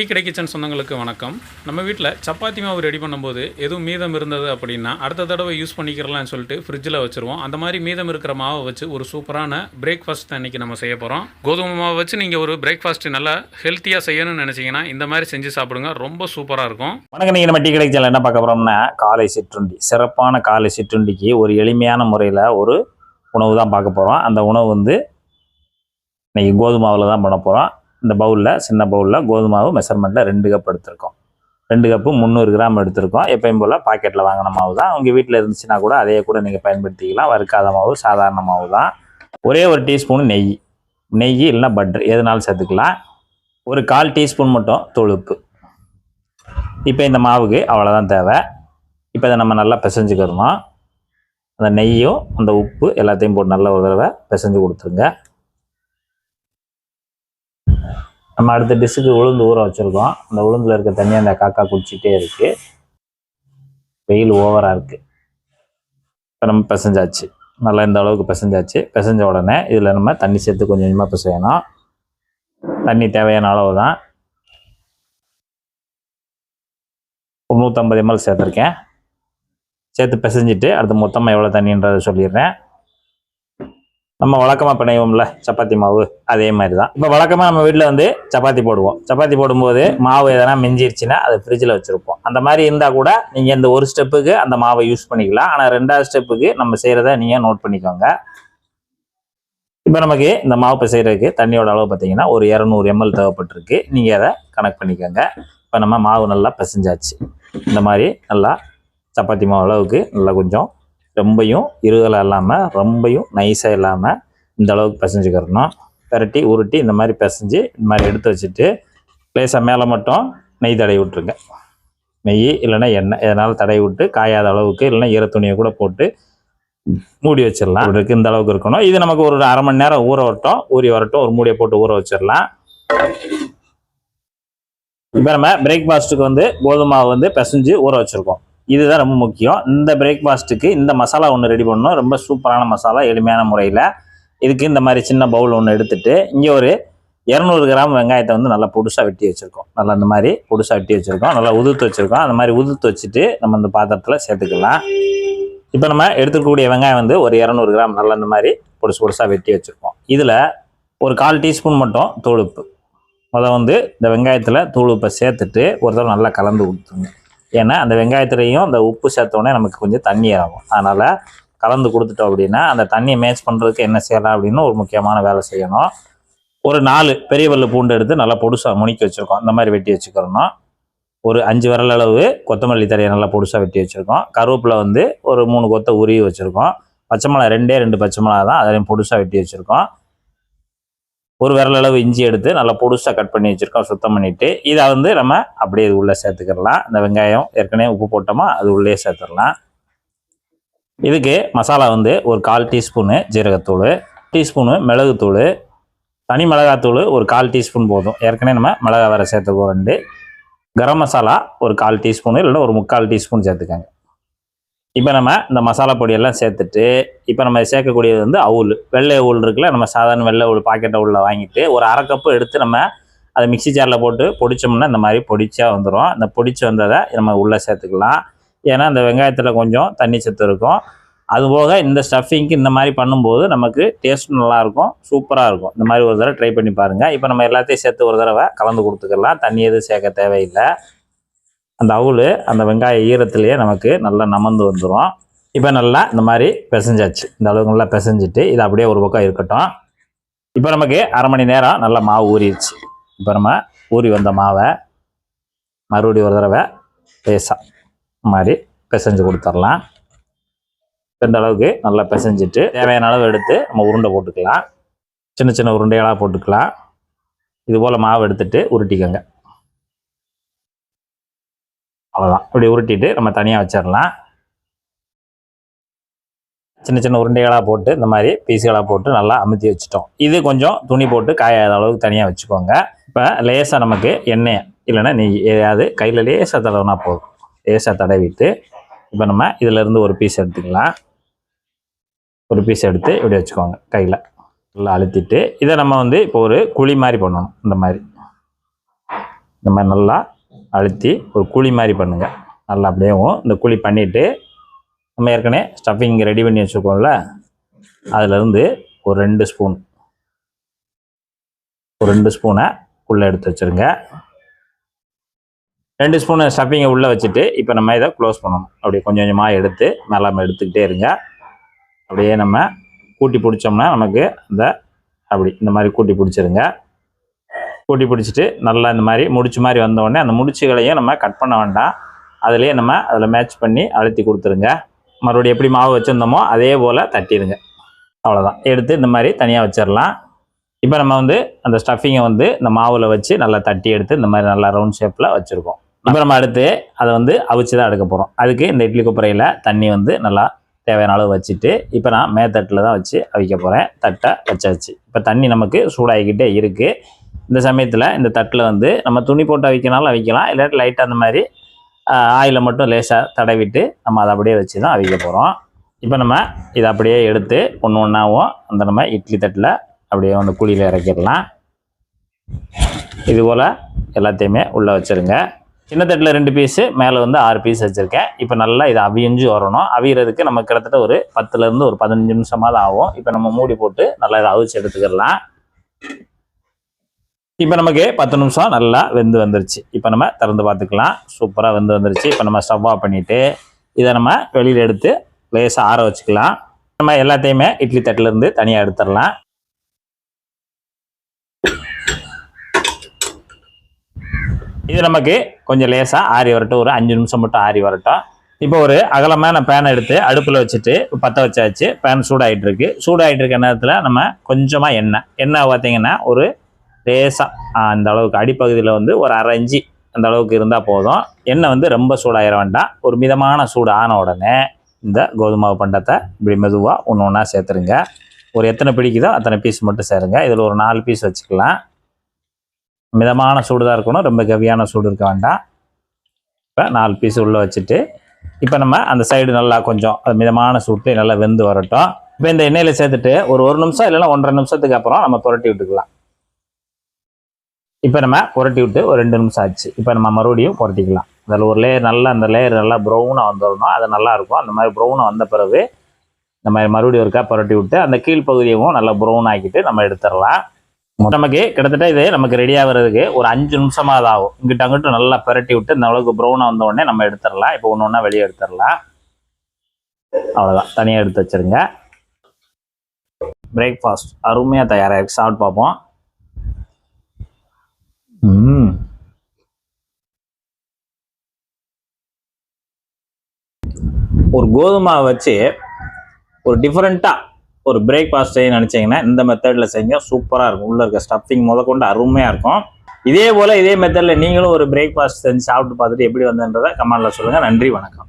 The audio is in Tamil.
டீ கடை கிச்சன் சொந்தங்களுக்கு வணக்கம். நம்ம வீட்டில் சப்பாத்தி மாவு ரெடி பண்ணும்போது எதுவும் மீதம் இருந்தது அப்படின்னா அடுத்த தடவை யூஸ் பண்ணிக்கிறலாம்னு சொல்லிட்டு ஃப்ரிட்ஜில் வச்சுருவோம். அந்த மாதிரி மீதம் இருக்கிற மாவை வச்சு ஒரு சூப்பரான பிரேக்ஃபாஸ்ட் அன்றைக்கி நம்ம செய்ய போகிறோம் கோதுமை மாவை வச்சு நீங்கள் ஒரு பிரேக்ஃபாஸ்ட் நல்லா ஹெல்த்தியாக செய்யணும்னு நினச்சிங்கன்னா இந்த மாதிரி செஞ்சு சாப்பிடுங்க. ரொம்ப சூப்பராக இருக்கும். வணக்கம். நீங்கள் நம்ம டீ கடை கிச்சனில் என்ன பார்க்க போகிறோம்னா காலை சிற்றுண்டி. சிறப்பான காலை சிற்றுண்டிக்கு ஒரு எளிமையான முறையில் ஒரு உணவு தான் பார்க்க போகிறோம் அந்த உணவு வந்து இன்றைக்கி கோதுமாவில் தான் பண்ண போகிறோம் இந்த பவுலில் சின்ன பவுலில் கோதுமாவு மெஷர்மெண்ட்டில் ரெண்டு கப் எடுத்திருக்கோம். ரெண்டு கப்பு முந்நூறு கிராம் எடுத்திருக்கோம். எப்பயும் போல் பாக்கெட்டில் வாங்கின மாவு தான். உங்கள் வீட்டில் இருந்துச்சுன்னா கூட அதையே கூட நீங்கள் பயன்படுத்திக்கலாம். வறுக்காத மாவு சாதாரண மாவு தான். ஒரே ஒரு டீஸ்பூன் நெய். நெய் இல்லை பட்டர் எதுனாலும் சேர்த்துக்கலாம். ஒரு கால் டீஸ்பூன் மட்டும் தொழுப்பு. இப்போ இந்த மாவுக்கு அவ்வளோதான் தேவை. இப்போ இதை நம்ம நல்லா பிசைஞ்சுக்கிறோம் அந்த நெய்யும் அந்த உப்பு எல்லாத்தையும் போட்டு நல்ல ஒரு தடவை பிசைஞ்சு கொடுத்துருங்க. நம்ம அடுத்த டிஷ்ஷுக்கு உளுந்து ஊற வச்சுருக்கோம். அந்த உளுந்தில் இருக்க தண்ணி அந்த காக்கா குடிச்சிட்டே இருக்குது வெயில் ஓவராக இருக்குது இப்போ நம்ம பிசைஞ்சாச்சு. நல்லா இந்த அளவுக்கு பிசைஞ்சாச்சு. பிசைஞ்ச உடனே இதில் நம்ம தண்ணி சேர்த்து கொஞ்சம் கொஞ்சமாக பிசையணும். தண்ணி தேவையான அளவு தான் ஒரு நூற்றம்பது எம்எல் சேர்த்துருக்கேன். சேர்த்து பிசைஞ்சிட்டு அடுத்து மொத்தமாக எவ்வளோ தண்ணின்றதை சொல்லிடுறேன். நம்ம வழக்கமாக பிணைவோம்ல சப்பாத்தி மாவு அதே மாதிரி தான் இப்போ வழக்கமாக நம்ம வீட்டில் வந்து சப்பாத்தி போடுவோம். சப்பாத்தி போடும்போது மாவு எதனா மிஞ்சிருச்சுன்னா அதை ஃப்ரிட்ஜில் வச்சுருப்போம். அந்த மாதிரி இருந்தால் கூட நீங்கள் இந்த ஒரு ஸ்டெப்புக்கு அந்த மாவை யூஸ் பண்ணிக்கலாம். ஆனால் ரெண்டாவது ஸ்டெப்புக்கு நம்ம செய்கிறத நீங்கள் நோட் பண்ணிக்கோங்க. இப்போ நமக்கு இந்த மாவு செய்கிறதுக்கு தண்ணியோட அளவு பார்த்தீங்கன்னா ஒரு இரநூறு எம்எல் தேவைப்பட்டிருக்கு. நீங்கள் அதை கனெக்ட் பண்ணிக்கோங்க. இப்போ நம்ம மாவு நல்லா பிசைஞ்சாச்சு. இந்த மாதிரி நல்லா சப்பாத்தி மாவு அளவுக்கு நல்லா கொஞ்சம் ரொம்பையும் இருகலாக இல்லாமல் ரொம்பையும் நைஸாக இல்லாமல் இந்த அளவுக்கு பிசைஞ்சுக்கிறணும். பெரட்டி உருட்டி இந்த மாதிரி பிசைஞ்சு இந்த மாதிரி எடுத்து வச்சுட்டு லேசாக மேலே மட்டும் நெய் தடவி விட்ருங்க நெய் இல்லைன்னா எண்ணெய். எதனால் தடவி விட்டு காயாத அளவுக்கு இல்லைன்னா ஈரத்துணியை கூட போட்டு மூடி வச்சிடலாம். இருக்கு இந்த அளவுக்கு இருக்கணும். இது நமக்கு ஒரு அரை மணி நேரம் ஊற வரட்டும். ஊறி வரட்டும். ஒரு மூடியை போட்டு ஊற வச்சிடலாம். இப்போ நம்ம பிரேக்ஃபாஸ்ட்டுக்கு வந்து கோதுமாவை வந்து பிசைஞ்சு ஊற வச்சுருக்கோம். இதுதான் ரொம்ப முக்கியம். இந்த பிரேக்ஃபாஸ்ட்டுக்கு இந்த மசாலா ஒன்று ரெடி பண்ணணும். ரொம்ப சூப்பரான மசாலா எளிமையான முறையில். இதுக்கு இந்த மாதிரி சின்ன பவுல் ஒன்று எடுத்துட்டு இங்கே ஒரு இரநூறு கிராம் வெங்காயத்தை வந்து நல்லா பொடுசாக வெட்டி வச்சுருக்கோம். நல்லா இந்த மாதிரி பொடுசாக வெட்டி வச்சுருக்கோம். நல்லா உதுத்து வச்சுருக்கோம். அந்த மாதிரி உதுத்து வச்சுட்டு நம்ம இந்த பாத்திரத்தில் சேர்த்துக்கலாம். இப்போ நம்ம எடுத்துக்கக்கூடிய வெங்காயம் வந்து ஒரு இரநூறு கிராம் நல்லா இந்த மாதிரி பொடுசு பொடுசாக வெட்டி வச்சுருக்கோம். இதில் ஒரு கால் டீஸ்பூன் மட்டும் தூளுப்பு. முத வந்து இந்த வெங்காயத்தில் தூளுப்பை சேர்த்துட்டு ஒரு தடவை நல்லா கலந்து கொடுத்துருங்க ஏன்னா அந்த வெங்காயத்துலேயும் அந்த உப்பு சேர்த்தோடனே நமக்கு கொஞ்சம் தண்ணி ஆகும். அதனால் கலந்து கொடுத்துட்டோம் அப்படின்னா அந்த தண்ணியை மேட்ச் பண்ணுறதுக்கு என்ன செய்யலாம் அப்படின்னு ஒரு முக்கியமான வேலை செய்யணும். ஒரு நாலு பெரிய வல்லு பூண்டு எடுத்து நல்லா பொடுசாக முனிக்கி வச்சுருக்கோம். இந்த மாதிரி வெட்டி வச்சுக்கிறணும். ஒரு அஞ்சு விரல் அளவு கொத்தமல்லி தரையை நல்லா பொடுசாக வெட்டி வச்சுருக்கோம். கருவேப்பில் வந்து ஒரு மூணு கொத்தை உருவி வச்சுருக்கோம். பச்சை மிளகா ரெண்டே ரெண்டு பச்சை மிளகா தான் அதையும் பொடுசாக வெட்டி வச்சுருக்கோம். ஒரு விரல் அளவு இஞ்சி எடுத்து நல்லா பொடுசாக கட் பண்ணி வச்சுருக்கோம் சுத்தம் பண்ணிவிட்டு இதை வந்து நம்ம அப்படியே இது உள்ளே சேர்த்துக்கிடலாம் இந்த வெங்காயம் ஏற்கனவே உப்பு போட்டோமா அது உள்ளே சேர்த்துடலாம். இதுக்கு மசாலா வந்து ஒரு கால் டீஸ்பூனு ஜீரகத்தூள் டீஸ்பூனு மிளகுத்தூள் தனி மிளகாத்தூள் ஒரு கால் டீஸ்பூன் போதும். ஏற்கனவே நம்ம மிளகா வேறு சேர்த்துக்கோ ரெண்டு. கரம் மசாலா ஒரு கால் டீஸ்பூனு இல்லைன்னா ஒரு முக்கால் டீஸ்பூன் சேர்த்துக்கங்க. இப்போ நம்ம இந்த மசாலா பொடியெல்லாம் சேர்த்துட்டு இப்போ நம்ம சேர்க்கக்கூடியது வந்து அவுல். வெள்ளை அவுல் இருக்குல்ல நம்ம சாதாரண வெள்ளை அவுல் பாக்கெட் அவுலில் வாங்கிட்டு ஒரு அரை கப்பு எடுத்து நம்ம அதை மிக்ஸி ஜாரில் போட்டு பொடிச்சோம்னா இந்த மாதிரி பொடிச்சா வந்துடும் அந்த பொடிச்சு வந்ததை நம்ம உள்ளே சேர்த்துக்கலாம். ஏன்னா இந்த வெங்காயத்தில் கொஞ்சம் தண்ணி சத்து இருக்கும். அதுபோக இந்த ஸ்டஃபிங்க்கு இந்த மாதிரி பண்ணும்போது நமக்கு டேஸ்ட் நல்லாயிருக்கும் சூப்பராக இருக்கும். இந்த மாதிரி ஒரு தடவை ட்ரை பண்ணி பாருங்கள் இப்போ நம்ம எல்லாத்தையும் சேர்த்து ஒரு தடவை கலந்து கொடுத்துக்கலாம். தண்ணி எதுவும் சேர்க்க தேவையில்லை. அந்த அவுள் அந்த வெங்காய ஈரத்துலேயே நமக்கு நல்லா நமந்து வந்துடும் இப்போ நல்லா இந்த மாதிரி பிசைஞ்சாச்சு. இந்த அளவுக்கு நல்லா பிசைஞ்சிட்டு இது அப்படியே ஒரு பக்கம் இருக்கட்டும். இப்போ நமக்கு அரை மணி நேரம் நல்லா மாவு ஊறிடுச்சு. இப்போ நம்ம ஊறி வந்த மாவை மறுபடியும் ஒரு தடவை லேசாக இந்த மாதிரி பிசைஞ்சு கொடுத்துர்லாம் இந்த அளவுக்கு நல்லா பிசைஞ்சிட்டு தேவையான அளவு எடுத்து நம்ம உருண்டை போட்டுக்கலாம். சின்ன சின்ன உருண்டைகளாக போட்டுக்கலாம். இது போல் மாவு எடுத்துட்டு உருட்டிக்கோங்க. அவ்வளோதான் இப்படி உருட்டிட்டு நம்ம தனியாக வச்சிடலாம். சின்ன சின்ன உருண்டைகளாக போட்டு இந்த மாதிரி பீஸுகளாக போட்டு நல்லா அமுத்தி வச்சுட்டோம். இது கொஞ்சம் துணி போட்டு காயாத அளவுக்கு தனியாக வச்சுக்கோங்க. இப்போ லேசாக நமக்கு எண்ணெய் இல்லைன்னா நெய் ஏதாவது கையில் லேசாக தடவினா போதும். லேசாக தடவிட்டு இப்போ நம்ம இதிலேருந்து ஒரு பீஸ் எடுத்துக்கலாம். ஒரு பீஸ் எடுத்து இப்படி வச்சுக்கோங்க கையில். நல்லா அழுத்திட்டு இதை நம்ம வந்து இப்போ ஒரு குழி மாதிரி பண்ணணும் இந்த மாதிரி. இந்த மாதிரி நல்லா அழுத்தி ஒரு குழி மாதிரி பண்ணுங்கள் நல்லா அப்படியேவும் இந்த குழி பண்ணிவிட்டு நம்ம ஏற்கனவே ஸ்டஃபிங் ரெடி பண்ணி வச்சுருக்கோம்ல அதுலேருந்து ஒரு ரெண்டு ஸ்பூன் ஒரு ரெண்டு ஸ்பூனை உள்ளே எடுத்து வச்சுருங்க. ரெண்டு ஸ்பூனு ஸ்டஃபிங்கை உள்ளே வச்சுட்டு இப்போ நம்ம இதை க்ளோஸ் பண்ணணும். அப்படியே கொஞ்சம் கொஞ்சமாக எடுத்து மேலாம எடுத்துக்கிட்டே இருங்க. அப்படியே நம்ம கூட்டி பிடிச்சோம்னா நமக்கு இந்த அப்படி இந்த மாதிரி கூட்டி பிடிச்சிருங்க. கூட்டி பிடிச்சிட்டு நல்லா இந்த மாதிரி முடிச்சு மாதிரி வந்தோடனே அந்த முடிச்சுகளையும் நம்ம கட் பண்ண வேண்டாம். அதுலேயே நம்ம அதில் மேட்ச் பண்ணி அழுத்தி கொடுத்துருங்க. மறுபடியும் எப்படி மாவு வச்சுருந்தோமோ அதே போல் தட்டிடுங்க. அவ்வளோதான் எடுத்து இந்த மாதிரி தனியாக வச்சிடலாம் இப்போ நம்ம வந்து அந்த ஸ்டஃபிங்கை வந்து இந்த மாவில் வச்சு நல்லா தட்டி எடுத்து இந்த மாதிரி நல்லா ரவுண்ட் ஷேப்பில் வச்சுருக்கோம். இப்போ நம்ம அடுத்து அதை வந்து அவிச்சு தான் எடுக்க போகிறோம் அதுக்கு இந்த இட்லி குப்பரையில் தண்ணி வந்து நல்லா தேவையான அளவு வச்சுட்டு இப்போ நான் மேத்தட்டில் தான் வச்சு அவிக்க போகிறேன் தட்டை வச்சாச்சு. இப்போ தண்ணி நமக்கு சூடாகிக்கிட்டே இருக்குது இந்த சமயத்தில் இந்த தட்டில் வந்து நம்ம துணி போட்டு அவிக்கனாலும் அவிக்கலாம். இல்லாட்டி லைட்டாக அந்த மாதிரி ஆயிலை மட்டும் லேசாக தடவிட்டு நம்ம அதை அப்படியே வச்சு தான் அவிக்க போகிறோம் இப்போ நம்ம இதை அப்படியே எடுத்து ஒன்று ஒன்றாவும் அந்த நம்ம இட்லி தட்டில் அப்படியே வந்து குழியில் இறக்கிடலாம். இதுபோல் எல்லாத்தையுமே உள்ளே வச்சுருங்க. சின்ன தட்டில் ரெண்டு பீஸு மேலே வந்து ஆறு பீஸ் வச்சுருக்கேன். இப்போ நல்லா இதை அவியஞ்சு வரணும். அவியறதுக்கு நம்ம கிட்டத்தட்ட ஒரு பத்துலேருந்து ஒரு பதினஞ்சு நிமிஷமாவது ஆகும். இப்போ நம்ம மூடி போட்டு நல்லா இதை அவிச்சு எடுத்துக்கிடலாம். இப்போ நமக்கு பத்து நிமிஷம் நல்லா வெந்து வந்துருச்சு. இப்போ நம்ம திறந்து பார்த்துக்கலாம். சூப்பராக வெந்து வந்துருச்சு. இப்போ நம்ம ஸ்டவ் ஆஃப் பண்ணிவிட்டு இதை நம்ம வெளியில் எடுத்து லேசாக ஆற வச்சுக்கலாம். நம்ம எல்லாத்தையுமே இட்லி தட்டிலேருந்து தனியாக எடுத்துடலாம். இது நமக்கு கொஞ்சம் லேசாக ஆறி வரட்டும். ஒரு அஞ்சு நிமிஷம் மட்டும் ஆறி வரட்டும். இப்போ ஒரு அகலமான பேனை எடுத்து அடுப்பில் வச்சுட்டு பற்ற வச்சாச்சு. பேன் சூடாகிட்டு இருக்கு. சூடாகிட்டு இருக்க நேரத்தில் நம்ம கொஞ்சமாக எண்ணெய். எண்ணெய் பார்த்தீங்கன்னா ஒரு லேசாக அந்த அளவுக்கு. அடிப்பகுதியில் வந்து ஒரு அரை இஞ்சி அந்த அளவுக்கு இருந்தால் போதும். எண்ணெய் வந்து ரொம்ப சூடாகிட வேண்டாம். ஒரு மிதமான சூடு ஆன உடனே இந்த கோதுமாவு பண்டத்தை இப்படி மெதுவாக ஒன்று ஒன்றா சேர்த்துருங்க. ஒரு எத்தனை பிடிக்குதோ அத்தனை பீஸ் மட்டும் சேருங்க. இதில் ஒரு நாலு பீஸ் வச்சுக்கலாம். மிதமான சூடு தான் இருக்கணும். ரொம்ப கவியான சூடு இருக்க வேண்டாம். இப்போ நாலு பீஸ் உள்ளே வச்சுட்டு இப்போ நம்ம அந்த சைடு நல்லா கொஞ்சம் அது மிதமான சூட்டு நல்லா வெந்து வரட்டும். இப்போ இந்த எண்ணெயில் சேர்த்துட்டு ஒரு ஒரு நிமிஷம் இல்லைன்னா ஒன்றரை நிமிஷத்துக்கு அப்புறம் நம்ம புரட்டி விட்டுக்கலாம். இப்போ நம்ம புரட்டி விட்டு ஒரு ரெண்டு நிமிஷம் ஆச்சு. இப்போ நம்ம மறுபடியும் புரட்டிக்கலாம். அதில் ஒரு லேயர் நல்லா அந்த லேயர் நல்லா ப்ரௌனாக வந்துடணும். அது நல்லாயிருக்கும் அந்த மாதிரி ப்ரௌனாக வந்த பிறகு இந்த மாதிரி மறுபடியும் ஒருக்கா புரட்டி விட்டு அந்த கீழ்ப்பகுதியவும் நல்லா ப்ரௌன் ஆக்கிட்டு நம்ம எடுத்துடலாம். நமக்கு கிட்டத்தட்ட இது நமக்கு ரெடி ஆகிறதுக்கு ஒரு அஞ்சு நிமிஷமாவது ஆகும். இங்கிட்ட அங்கிட்ட நல்லா புரட்டி விட்டு இந்த அளவுக்கு ப்ரௌனாக வந்த உடனே நம்ம எடுத்துடலாம். இப்போ ஒன்று ஒன்றா வெளியே எடுத்துடலாம். அவ்வளோதான் தனியாக எடுத்து வச்சிருங்க. பிரேக்ஃபாஸ்ட் அருமையாக தயாராகி சாப்பிட்டு பார்ப்போம். ஒரு கோதுமை வச்சு ஒரு டிஃப்ரெண்ட்டாக ஒரு பிரேக்ஃபாஸ்ட் செய்ய நினச்சிங்கன்னா இந்த மெத்தடில் செஞ்சால் சூப்பராக இருக்கும். உள்ளே இருக்க ஸ்டஃபிங் முதற்கொண்டு அருமையாக இருக்கும். இதே போல் இதே மெத்தடில் நீங்களும் ஒரு பிரேக்ஃபாஸ்ட் செஞ்சு சாப்பிட்டு பார்த்துட்டு எப்படி வந்ததுன்றதை கமெண்டில் சொல்லுங்கள் நன்றி வணக்கம்.